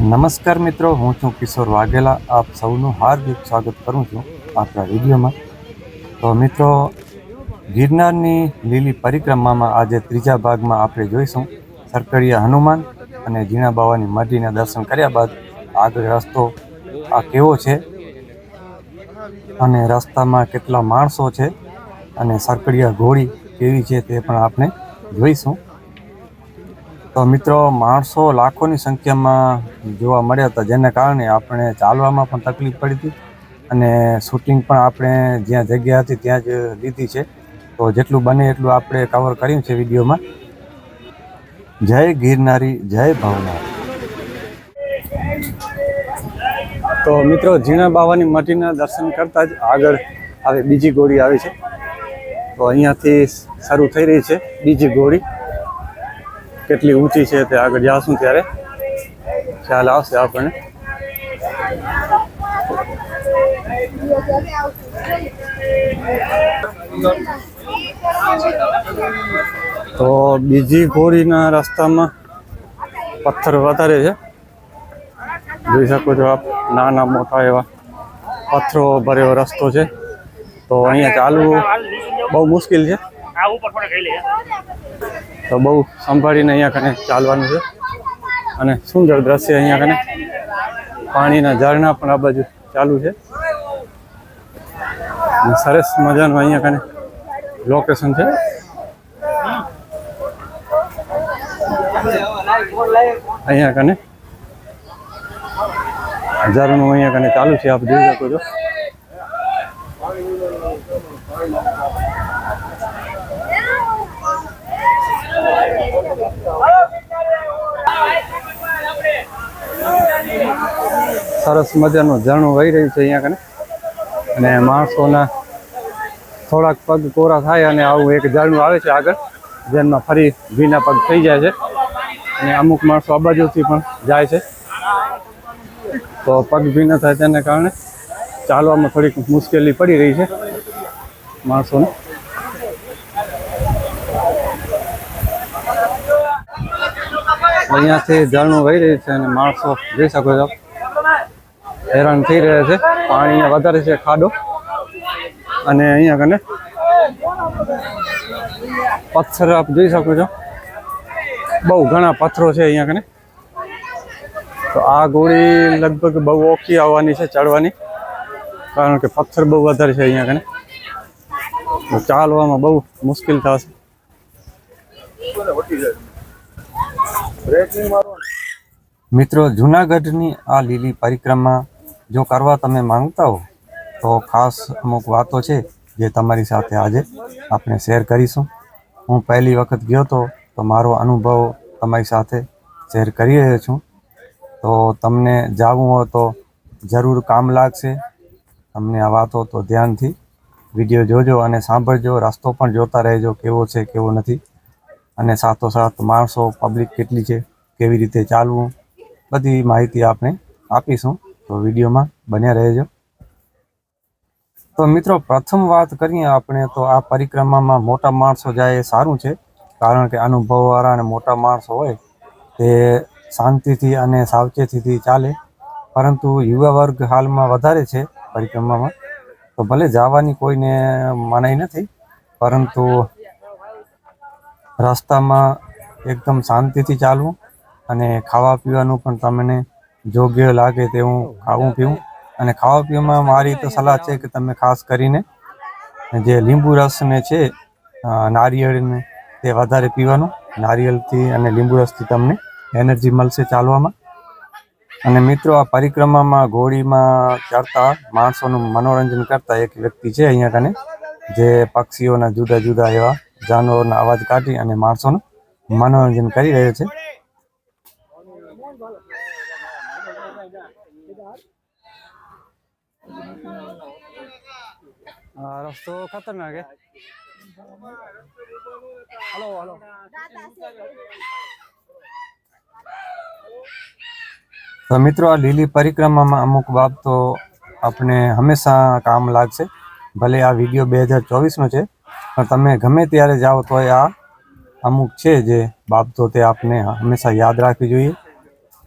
નમસ્કાર મિત્રો, હું છું કિશોર વાઘેલા. આપ સૌનું હાર્દિક સ્વાગત કરું છું આપણા વિડીયોમાં. તો મિત્રો, ગિરનારની લીલી પરિક્રમામાં આજે ત્રીજા ભાગમાં આપણે જોઈશું. સરકડિયા હનુમાન અને ઝીણા બાવાની મઢીના દર્શન કર્યા બાદ આગળ રસ્તો આ કેવો છે અને રસ્તામાં કેટલા માણસો છે અને સરકડિયા ઘોડી કેવી છે તે પણ આપણે જોઈશું. તો મિત્રો, માણસો લાખોની સંખ્યામાં જોવા મળ્યા હતા, જેને કારણે આપણે ચાલવામાં પણ તકલીફ પડી હતી અને શૂટિંગ પણ આપણે જ્યાં જગ્યા હતી ત્યાં જ લીધી છે. તો જેટલું બને એટલું આપણે કવર કર્યું છે વિડીયોમાં. જય ગિરનારી, જય ભાવના તો મિત્રો, ઝીણા બાવાની માટીના દર્શન કરતાં જ આગળ આવે બીજી ગોળી આવે છે. તો અહીંયાથી શરૂ થઈ રહી છે બીજી ગોળી. કેટલી ઊંચી છે તે આગળ જાશું ત્યારે. ખ્યાલ આવશે આપણને. તો બીજી ઘોડીના રસ્તામાં પથ્થર વધારે છે. જોઈ શકો છો આપ, નાના મોટા એવા પથ્થરો ભરેલો રસ્તો છે. તો અહીંયા ચાલવું બહુ મુશ્કેલ છે. તો બહુ સંભાળીને અહીંયા કને ચાલવાનું છે. અને સુંદર દ્રશ્ય અહીંયા કને પાણીના ઝરણા પણ આ બાજુ ચાલુ છે. સરસ મજાનું અહીંયા કને લોકેશન છે. અહીંયા કને ઝરણું અહીંયા કને ચાલુ છે, આપ જોઈ શકો છો. સરસ મજાનું ઝરણું વહી રહ્યું છે અહીંયા કને. અને માણસોના થોડાક પગ કોરા થાય અને આવું એક ઝરણું આવે છે આગળ, જેમાં ફરી ભીના પગ થઈ જાય છે. અને અમુક માણસો આ બાજુથી પણ જાય છે. તો પગ ભીના થાય તેના કારણે ચાલવામાં થોડીક મુશ્કેલી પડી રહી છે માણસોને. અહીંયાથી ઝરણું વહી રહ્યું છે અને માણસો જઈ શકો છો હેરાન થઈ રહ્યા છે. પાણી વધારે છે ખાડો. અને અહીંયા કને પથ્થર આપ જોઈ શકો છો. બહુ ઘણા પથ્થરો છે અહીંયા કને તો આ ગોળી લગભગ બહુ ઓખી આવવાની છે ચડવાની. કારણ કે પથ્થર બહુ વધારે છે અહીંયા કને ચાલવામાં બહુ મુશ્કેલ થશે. મિત્રો, જુનાગઢની આ લીલી પરિક્રમા જો કરવા તમે માંગતા હો, તો ખાસ અમુક વાતો છે જે તમારી સાથે આજે આપણે શેર કરીશું. હું પહેલી વખત ગયો હતો, તો મારો અનુભવ તમારી સાથે શેર કરી રહ્યો છું. તો તમને જાવું હોય તો જરૂર કામ લાગશે. તમને આ વાતો તો ધ્યાનથી વીડિયો જોજો અને સાંભળજો. રસ્તો પણ જોતા રહેજો કેવો છે, કેવો નથી. અને સાથોસાથ માણસો પબ્લિક કેટલી છે, કેવી રીતે ચાલવું, બધી માહિતી આપણે આપીશું. તો વિડીયોમાં બન્યા રહેજો. તો મિત્રો, પ્રથમ વાત કરીએ આપણે, તો આ પરિક્રમામાં મોટા માણસો જાય એ સારું છે, કારણ કે અનુભવવાળા અને મોટા માણસો હોય તે શાંતિથી અને સાવચેતીથી ચાલે. પરંતુ યુવા વર્ગ હાલમાં વધારે છે પરિક્રમામાં. તો ભલે જવાની કોઈને મનાઈ નથી, પરંતુ રસ્તામાં એકદમ શાંતિથી ચાલવું અને ખાવા પીવાનું પણ તમને યોગ્ય લાગે તેવું ખાવું પીવું. અને ખાવા પીવામાં મારી તો સલાહ છે કે તમે ખાસ કરીને જે લીંબુ રસ ને છે નારિયેળને તે વધારે પીવાનું. નારિયેળથી અને લીંબુ રસથી તમને એનર્જી મળશે ચાલવામાં. અને મિત્રો, આ પરિક્રમામાં ઘોડીમાં ચડતા માણસોનું મનોરંજન કરતા એક વ્યક્તિ છે અહીંયા કને, જે પક્ષીઓના જુદા જુદા એવા જાનવરોના અવાજ કાઢી અને માણસોનું મનોરંજન કરી રહ્યો છે. રસ્તો ખતરનાક હે હલો હલો તો મિત્રો, આ લીલી પરિક્રમામાં અમુક બાબતો આપણે હંમેશા કામ લાગશે. ભલે આ વીડિયો બે હજાર ચોવીસનો છે, પણ તમે ગમે ત્યારે જાઓ તો આ અમુક છે જે બાબતો તે આપણે હંમેશા યાદ રાખવી જોઈએ.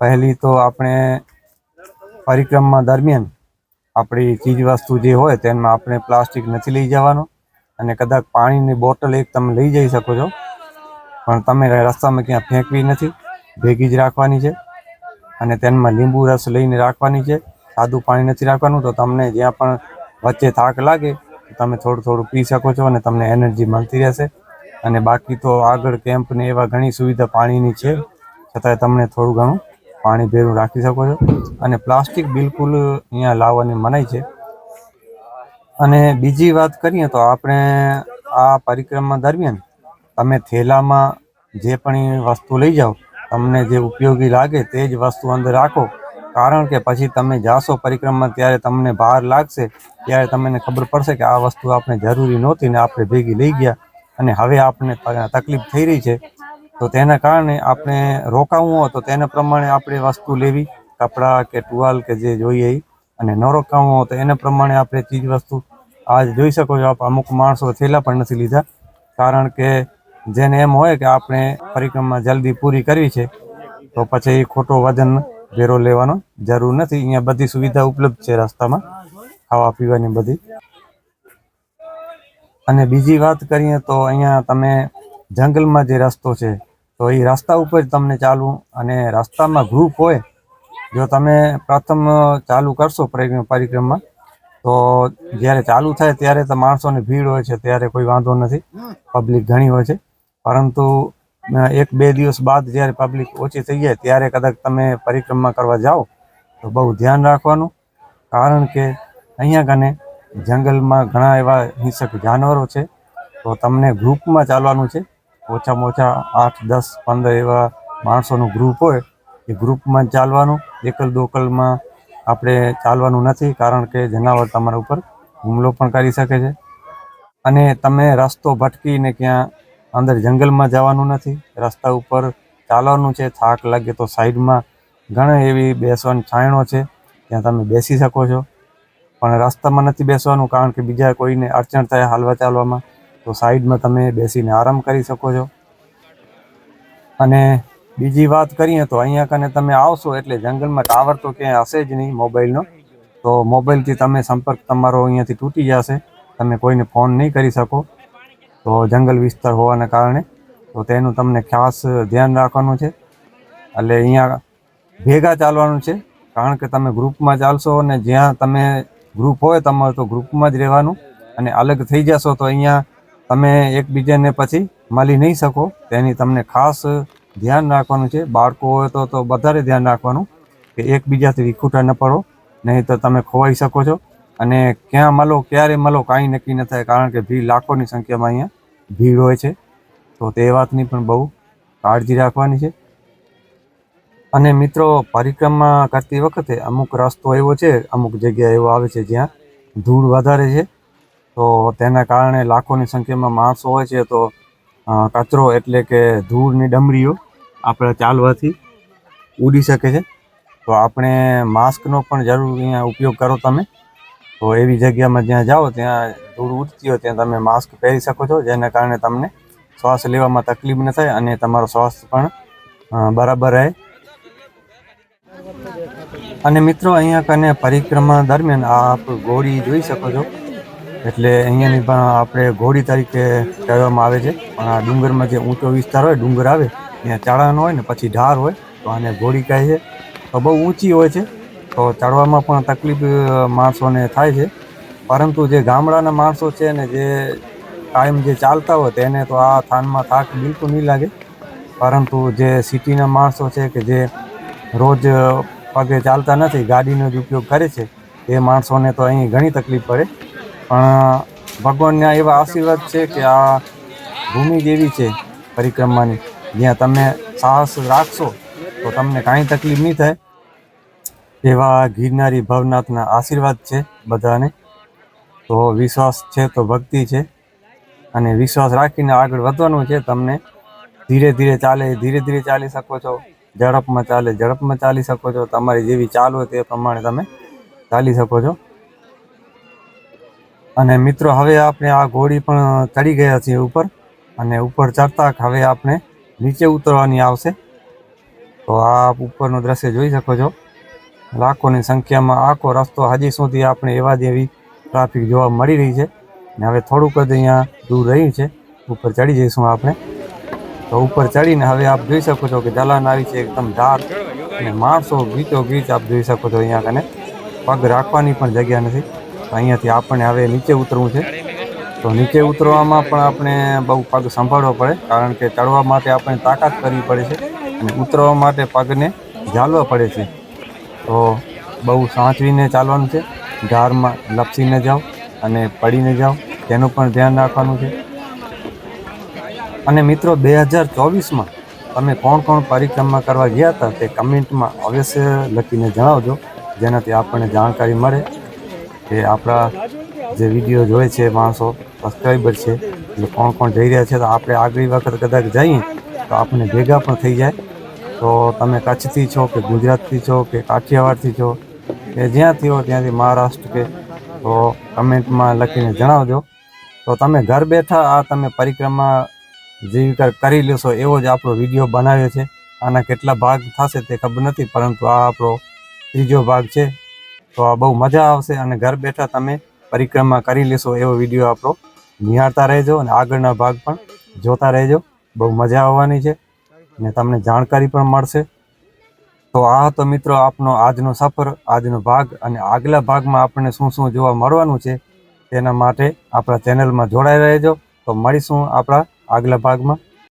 પહેલી તો આપણે પરિક્રમા દરમિયાન આપણી ચીજ વસ્તુ જે હોય તેમાં આપણે પ્લાસ્ટિક નથી લઈ જવાનું અને કદાચ પાણીની બોટલ એક તમે લઈ જઈ શકો છો. પણ તમે રસ્તામાં ક્યાં ફેંકવી નથી, ભેગી જ રાખવાની છે અને તેમાં લીંબુ રસ લઈને રાખવાની છે. સાદું પાણી નથી રાખવાનું તો તમને જ્યાં પણ વચ્ચે થાક લાગે તમે થોડું થોડું પી શકો છો અને તમને એનર્જી મળતી રહેશે. અને બાકી તો આગળ કેમ્પને એવા ઘણી સુવિધા પાણીની છે. છતાંય તમને થોડું ઘણું પાણી ભેરું રાખી શકો છો. અને પ્લાસ્ટિક બિલકુલ અહીંયા લાવવાની મનાઈ છે. અને બીજી વાત કરીએ તો આપણે આ પરિક્રમા દરમિયાન તમે થેલામાં જે પણ વસ્તુ લઈ જાઓ, તમને જે ઉપયોગી લાગે તે જ વસ્તુ અંદર રાખો. કારણ કે પછી તમે જાશો પરિક્રમા ત્યારે તમને બહાર લાગશે. ત્યારે તમને ખબર પડશે કે આ વસ્તુ આપણે જરૂરી નહોતી ને આપણે ભેગી લઈ ગયા. અને હવે આપણે તકલીફ થઈ રહી છે. તો તેના કારણે આપણે રોકાવું હોય તો તેના પ્રમાણે આપણે વસ્તુ લેવી, કપડાં કે ટુવાલ કે જે જોઈએ અને ન રોકાવું હોય તો એના પ્રમાણે આપણે ચીજ વસ્તુ આજ જોઈ શકો છો આપ, અમુક માણસો થેલા પણ નથી લીધા. કારણ કે જેને એમ હોય કે આપણે પરિક્રમા જલ્દી પૂરી કરવી છે, તો પછી ખોટો વજન વેરો લેવાનો જરૂર નથી. અહીંયા બધી સુવિધા ઉપલબ્ધ છે રસ્તામાં, ખાવા પીવાની બધી. અને બીજી વાત કરીએ તો અહીંયા તમે જંગલમાં જે રસ્તો છે તો એ રસ્તા ઉપર જ તમને ચાલવું અને રસ્તામાં ગ્રુપ હોય, જો તમે પ્રથમ ચાલુ કરશો પરિક્રમ- તો જ્યારે ચાલુ થાય ત્યારે તો માણસોની ભીડ હોય છે, ત્યારે કોઈ વાંધો નથી. પબ્લિક ઘણી હોય છે. પરંતુ એક, બે દિવસ બાદ જ્યારે પબ્લિક ઓછી થઈ જાય, ત્યારે કદાચ તમે પરિક્રમા કરવા જાઓ, તો બહુ ધ્યાન રાખવાનું. કારણ કે અહીંયા કને જંગલમાં ઘણા એવા હિંસક જાનવરો છે. તો તમને ગ્રુપમાં ચાલવાનું છે. ઓછામાં ઓછા આઠ, દસ, પંદર એવા માણસોનું ગ્રુપ હોય, એ ગ્રુપમાં ચાલવાનું. એકલ દોકલમાં આપણે ચાલવાનું નથી, કારણ કે જનાવર તમારા ઉપર હુમલો પણ કરી શકે છે. અને તમે રસ્તો ભટકીને ક્યાં અંદર જંગલમાં જવાનું નથી, રસ્તા ઉપર ચાલવાનું છે, થાક લાગે તો સાઈડમાં ઘણા એવી બેસવાની છાંયણો છે, ત્યાં તમે બેસી શકો છો. પણ રસ્તામાં નથી બેસવાનું, કારણ કે બીજા કોઈને અડચણ થાય હાલવા ચાલવામાં. તો સાઈડમાં તમે બેસીને આરામ કરી શકો છો. અને બીજી વાત કરીએ તો અહીંયા કને તમે આવશો એટલે જંગલમાં ટાવર તો ક્યાંય હશે જ નહીં મોબાઈલનો. તો મોબાઈલથી તમે સંપર્ક તમારો અહીંયાથી તૂટી જશે. તમે કોઈને ફોન નહીં કરી શકો. તો જંગલ વિસ્તાર હોવાના કારણે તો તેનું તમને ખાસ ધ્યાન રાખવાનું છે. એટલે અહીંયા ભેગા ચાલવાનું છે. કારણ કે તમે ગ્રુપમાં ચાલશો અને જ્યાં તમે ગ્રુપ હોય તમારું તો ગ્રુપમાં જ રહેવાનું. અને અલગ થઈ જશો તો અહીંયા તમે એકબીજાને પછી મળી નહીં શકો. તેની તમને ખાસ ધ્યાન રાખવાનું છે. બાળકો હોય તો તો વધારે ધ્યાન રાખવાનું કે એકબીજાથી વિખૂટા ન પડો, નહીં તો તમે ખોવાઈ શકો છો. અને ક્યાં મળો ક્યારે મળો કાંઈ નક્કી ન થાય, કારણ કે ભીડ લાખોની સંખ્યામાં અહીંયા ભીડ હોય છે. તો તે વાતની પણ બહુ કાળજી રાખવાની છે. અને મિત્રો, પરિક્રમા કરતી વખતે અમુક રસ્તો એવો છે, અમુક જગ્યા એવો આવે છે જ્યાં ધૂળ વધારે છે. તો તેના કારણે લાખોની સંખ્યામાં માણસો હોય છે તો કચરો એટલે કે ધૂળની ડમરીઓ આપણે ચાલવાથી ઉડી શકે છે. તો આપણે માસ્કનો પણ જરૂર અહીંયા ઉપયોગ કરો તમે. તો એવી જગ્યામાં જ્યાં જાઓ ત્યાં ધૂળ ઉડતી હોય ત્યાં તમે માસ્ક પહેરી શકો છો, જેના કારણે તમને શ્વાસ લેવામાં તકલીફ ન થાય અને તમારો સ્વાસ્થ્ય પણ બરાબર રહે. અને મિત્રો, અહીંયા કને પરિક્રમા દરમિયાન આપ ગોળી જોઈ શકો છો. એટલે અહીંયાની પણ આપણે ઘોડી તરીકે કહેવામાં આવે છે. પણ આ ડુંગરમાં જે ઊંચો વિસ્તાર હોય, ડુંગર આવે, ત્યાં ચાળાનો હોય ને પછી ઢાર હોય, તો આને ઘોડી કહે છે. તો બહુ ઊંચી હોય છે. તો ચડવામાં પણ તકલીફ માણસોને થાય છે. પરંતુ જે ગામડાના માણસો છે ને, જે કાયમ જે ચાલતા હોય, તેને તો આ થાનમાં થાક બિલકુલ નહીં લાગે. પરંતુ જે સિટીના માણસો છે કે જે રોજ પગે ચાલતા નથી, ગાડીનો જ ઉપયોગ કરે છે, એ માણસોને તો અહીં ઘણી તકલીફ પડે. પણ ભગવાનના એવા આશીર્વાદ છે કે આ ભૂમિ જ એવી છે પરિક્રમાની. જ્યાં તમે સાહસ રાખશો, તો તમને કાંઈ તકલીફ નહીં થાય. એવા ગિરનારી ભવનાથના આશીર્વાદ છે બધાને. તો વિશ્વાસ છે તો ભક્તિ છે. અને વિશ્વાસ રાખીને આગળ વધવાનું છે તમને. ધીરે ધીરે ચાલે, ધીરે ધીરે ચાલી શકો છો. ઝડપમાં ચાલે, ઝડપમાં ચાલી શકો છો. તમારી જેવી ચાલ હોય તે પ્રમાણે તમે ચાલી શકો છો. અને મિત્રો, હવે આપણે આ ઘોડી પણ ચડી ગયા છીએ ઉપર અને ઉપર ચડતા હવે આપણે નીચે ઉતરવાની આવશે. તો આ ઉપરનું દ્રશ્ય જોઈ શકો છો. લાખોની સંખ્યામાં આખો રસ્તો હજી સુધી આપણે એવા જેવી ટ્રાફિક જોવા મળી રહી છે. ને હવે થોડુંક જ અહીંયા દૂર રહ્યું છે. ઉપર ચડી જઈશું આપણે. તો ઉપર ચડીને હવે આપ જોઈ શકો છો કે દલાન આવી છે એકદમ ધાર અને માણસો ગીચો ગીચ આપ જોઈ શકો છો અહીંયા કને. પગ રાખવાની પણ જગ્યા નથી. અહીંયાથી આપણને હવે નીચે ઉતરવું છે. તો નીચે ઉતરવામાં પણ આપણે બહુ પગ સંભાળવો પડે, કારણ કે ચડવા માટે આપણે તાકાત કરવી પડે છે અને ઉતરવા માટે પગને ઝાલવા પડે છે. તો બહુ સાચવીને ચાલવાનું છે. ઢારમાં લપસીને જાઓ અને પડીને જાઓ, તેનું પણ ધ્યાન રાખવાનું છે. અને મિત્રો, બે હજાર ચોવીસમાં તમે કોણ કોણ પરિક્રમા કરવા ગયા હતા તે કમેન્ટમાં અવશ્ય લખીને જણાવજો, જેનાથી આપણને જાણકારી મળે કે આપણા જે વીડિયો જોવે છે માણસો સબસ્ક્રાઈબર છે એ કોણ કોણ જઈ રહ્યા છે, તો આપણે આગલી વખત કદાચ જઈએ, તો આપણને ભેગા પણ થઈ જાય. તો તમે કચ્છથી છો કે ગુજરાતથી છો કે કાઠિયાવાડથી છો કે જ્યાંથી હો ત્યાંથી મહારાષ્ટ્ર કે, તો કમેન્ટમાં લખીને જણાવજો. તો તમે ઘર બેઠા આ તમે પરિક્રમા જીવિકા કરી લેશો એવો જ આપણો વીડિયો બનાવ્યો છે. આના કેટલા ભાગ થશે તે ખબર નથી, પરંતુ આ આપણો ત્રીજો ભાગ છે. તો આ બહુ મજા આવશે અને ઘર બેઠા તમે પરિક્રમા કરી લેશો એવો વીડિયો આપણો. નિહાળતા રહેજો અને આગળના ભાગ પણ જોતા રહેજો. બહુ મજા આવવાની છે ને તમને જાણકારી પણ મળશે. તો આ હતો મિત્રો આપનો આજનો સફર, આજનો ભાગ અને આગલા ભાગમાં આપણને શું શું જોવા મળવાનું છે તેના માટે આપણા ચેનલમાં જોડાઈ રહેજો. તો મળીશું આપણા આગલા ભાગમાં.